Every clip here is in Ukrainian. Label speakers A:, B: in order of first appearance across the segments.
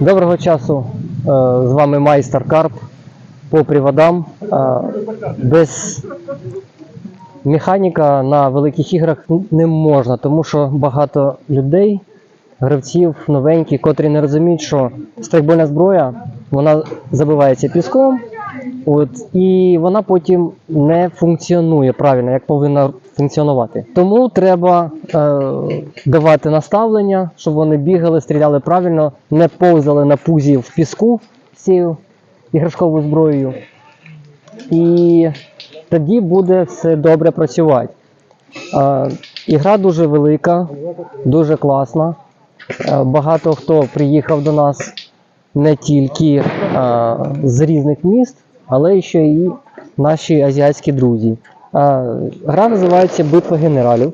A: Доброго часу. Е, З вами майстер Карп по приводам. Е, Без механіка на великих іграх не можна, тому що багато людей, гравців новеньких, котрі не розуміють, що страйкбольна зброя вона забивається піском, от, і вона потім не функціонує правильно, як повинна функціонувати. Тому треба е, давати наставлення, щоб вони бігали, стріляли правильно, не повзали на пузі в піску з цією іграшковою зброєю. І тоді буде все добре працювати. Е, ігра дуже велика, дуже класна. Е, багато хто приїхав до нас не тільки е, з різних міст, але ще і наші азіатські друзі. Гра називається Битва генералів.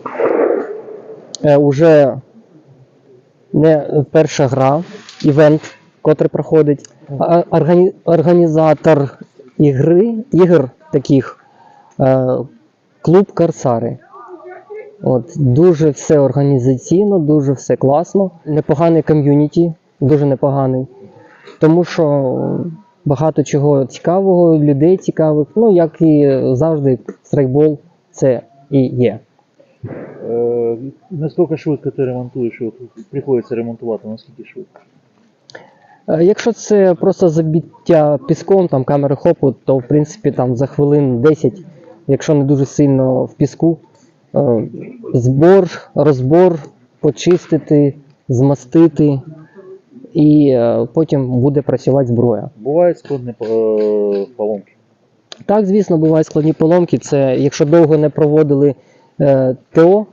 A: Е, уже не перша гра, івент, котрий проходить. Органі... Організатор ігри, ігор таких е, клуб Корсари. От, дуже все організаційно, дуже все класно. Непоганий ком'юніті, дуже непоганий. Тому що багато чого цікавого, людей цікавих, ну як і завжди, страйкбол це і є.
B: Е, Наскільки швидко ти ремонтуєш? От приходиться ремонтувати, наскільки швидко?
A: Е, Якщо це просто забіття піском, там камери хопу, то в принципі там за хвилин 10, якщо не дуже сильно в піску, е, збор, розбор, почистити, змастити, і е, потім буде працювати зброя.
B: Бувають складні е, поломки.
A: Так, звісно, бувають складні поломки. Це якщо довго не проводили е, ТО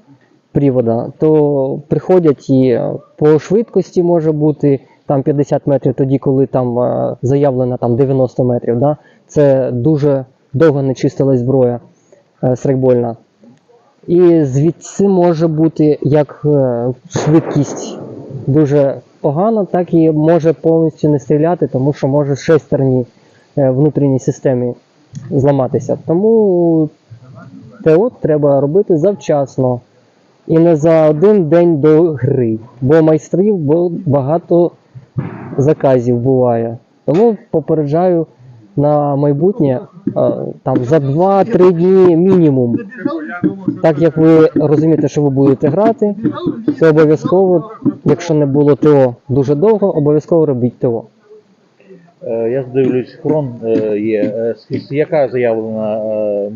A: привода, то приходять і по швидкості може бути там 50 метрів, тоді коли там заявлено там 90 метрів. Да? Це дуже довго не чистилась зброя е. І звідси може бути як швидкість дуже погана, так і може повністю не стріляти, тому що може шестерні е, внутрішній системі зламатися. Тому ТО треба робити завчасно і не за один день до гри, бо майстрів багато заказів буває. Тому попереджаю на майбутнє е, там за 2-3 дні мінімум. Так як ви розумієте, що ви будете грати, то обов'язково, якщо не було ТО дуже довго, обов'язково робіть ТО.
B: Е, Я дивлюсь, хрон е, є. Яка заявлена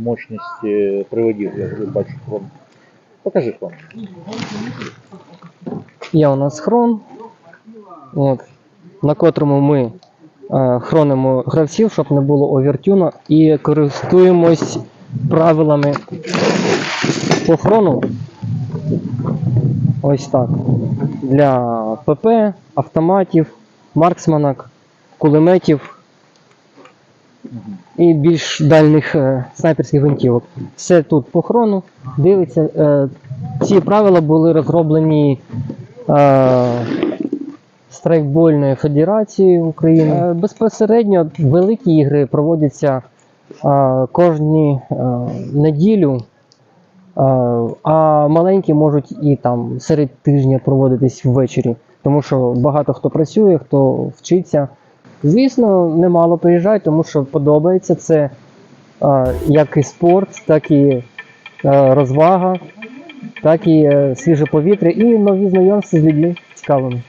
B: мощність приводів? Я бачу хрон. Покажи хрон.
A: Є у нас хрон, от, на котрому ми хронимо гравців, щоб не було овертюна, і користуємось правилами по хрону. Ось так. Для ПП, автоматів, марксманок, кулеметів і більш дальних е, снайперських гвинтівок. Все тут по хрону. Дивиться. Е, ці правила були розроблені е, страйкбольною федерацією України. Е, безпосередньо великі ігри проводяться е, кожні е, неділю. А маленькі можуть і там серед тижня проводитись ввечері, тому що багато хто працює, хто вчиться. Звісно, немало приїжджають, тому що подобається це як і спорт, так і розвага, так і свіже повітря і нові знайомства з людьми цікавими.